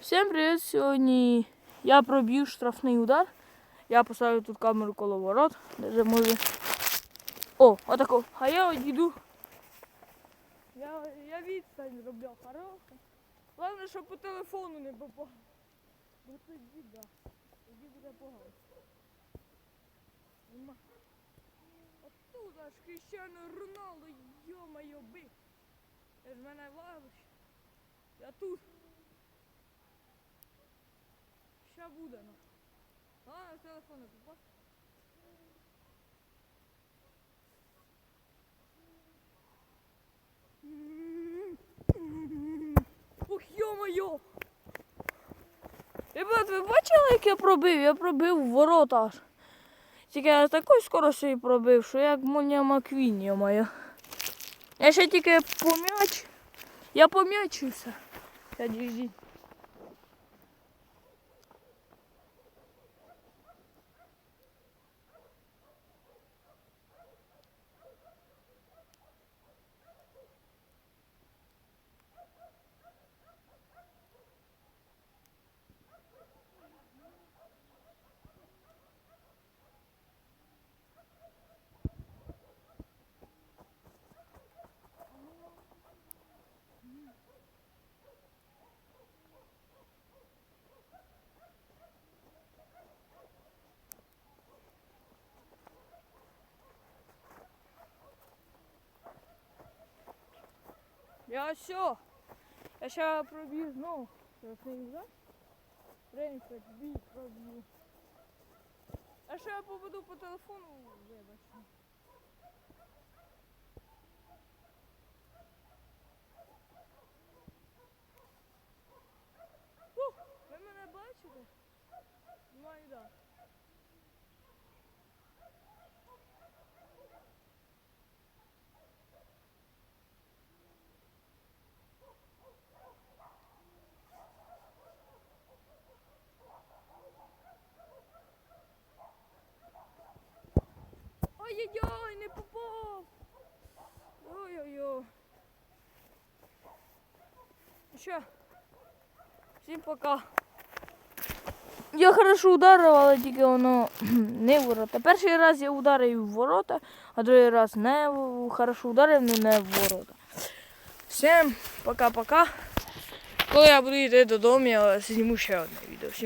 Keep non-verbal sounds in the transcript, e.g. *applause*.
Всім привіт! Сьогодні я проб'ю штрафний удар. Я поставлю тут камеру коло ворот, де вже може. О, отако. А я одійду. Я, я відстань зроблю хороше. Головне, щоб по телефону не попав. Бо тоді да. Тоді буде погано. Оттуда ж Кріщано Роналдо, йо-моє би. Це ж мене лавиш. Я тут. Буде, ну. А, телефон не попав. Ух, йо-моє! Ребят, ви бачили, як я пробив? Я пробив ворота аж. Тільки я такою скоростю пробив, що як Моня Маквін, йо-моє. Я ще тільки пом'яч. Я пом'ячився. Я діжді. Я все. Я ще проб'ю знову. Принцип, бій проб'ю. А ще я поведу по телефону, вибачте. Ви мене бачите? Думаю, да. Ой-ой-ой, не попав. Ой-ой-ой. Що? Всім пока. Я хорошо ударив, але тільки воно *clears throat* не в ворота. Перший раз я ударив в ворота, а другий раз не хорошо ударив, але не в ворота. Всім пока-пока. Коли я буду йти додому, я зніму ще одне відео. Всім